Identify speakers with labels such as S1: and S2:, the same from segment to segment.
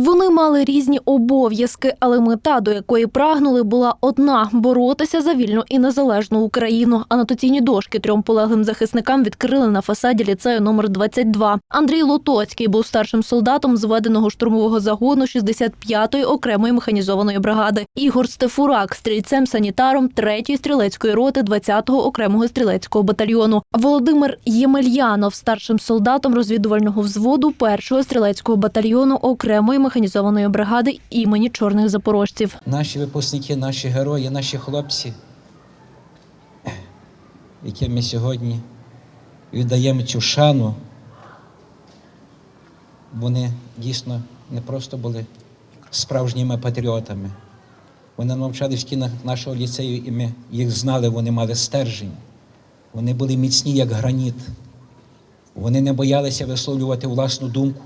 S1: Вони мали різні обов'язки, але мета, до якої прагнули, була одна боротися за вільну і незалежну Україну. Анотаційні дошки трьом полеглим захисникам відкрили на фасаді ліцею номер 22. Андрій Лотоцький був старшим солдатом зведеного штурмового загону 65-ї окремої механізованої бригади. Ігор Стефурак стрільцем санітаром 3-ї стрілецької роти 20-го окремого стрілецького батальйону. Володимир Ємельянов старшим солдатом розвідувального взводу 1-го стрілецького батальйону окремої механізованої бригади імені чорних запорожців.
S2: Наші випускники, наші герої, наші хлопці, яким ми сьогодні віддаємо цю шану, вони дійсно не просто були справжніми патріотами. Вони навчали в стінах нашого ліцею, і ми їх знали, вони мали стержень. Вони були міцні, як граніт. Вони не боялися висловлювати власну думку.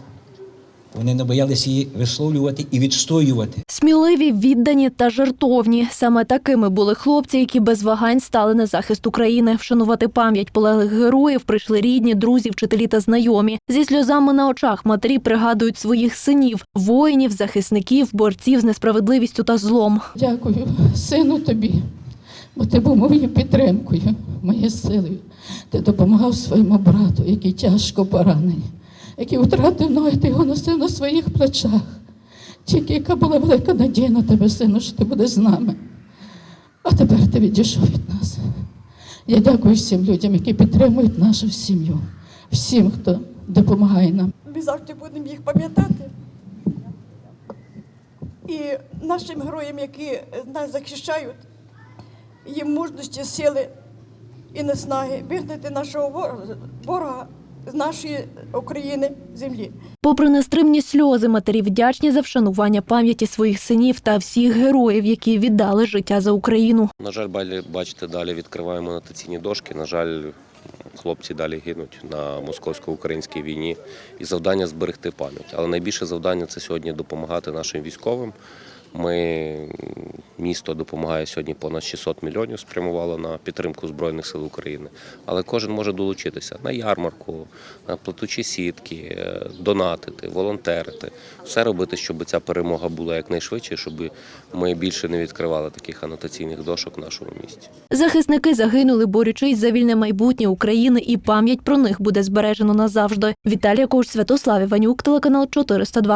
S2: Вони не боялися її висловлювати і відстоювати.
S1: Сміливі, віддані та жертовні. Саме такими були хлопці, які без вагань стали на захист України. Вшанувати пам'ять полеглих героїв прийшли рідні, друзі, вчителі та знайомі. Зі сльозами на очах матері пригадують своїх синів, воїнів, захисників, борців з несправедливістю та злом.
S3: Дякую, сину тобі, бо ти був моєю підтримкою, моєю силою. Ти допомагав своєму брату, який тяжко поранений, який втратив ноги, ти його носив на своїх плечах. Тільки яка була велика надія на тебе, сину, що ти будеш з нами. А тепер ти відійшов від нас. Я дякую всім людям, які підтримують нашу сім'ю, всім, хто допомагає нам.
S4: Ми завжди будемо їх пам'ятати. І нашим героям, які нас захищають, їм мужності, сили і наснаги вигнати нашого ворога з нашої України землі.
S1: Попри нестримні сльози, матері вдячні за вшанування пам'яті своїх синів та всіх героїв, які віддали життя за Україну.
S5: На жаль, балі- бачите, далі відкриваємо анотаційні дошки. На жаль, хлопці далі гинуть на московсько-українській війні. І завдання зберегти пам'ять. Але найбільше завдання це сьогодні допомагати нашим військовим. Ми місто допомагає сьогодні понад 600 мільйонів спрямувало на підтримку Збройних сил України. Але кожен може долучитися на ярмарку, на плетучі сітки, е, донатити, волонтерити, все робити, щоб ця перемога була якнайшвидше, щоб ми більше не відкривали таких анотаційних дошок в нашому місті.
S1: Захисники загинули, борючись за вільне майбутнє України, і пам'ять про них буде збережено назавжди. Віталія Кош, Святослав Іванюк, телеканал 402.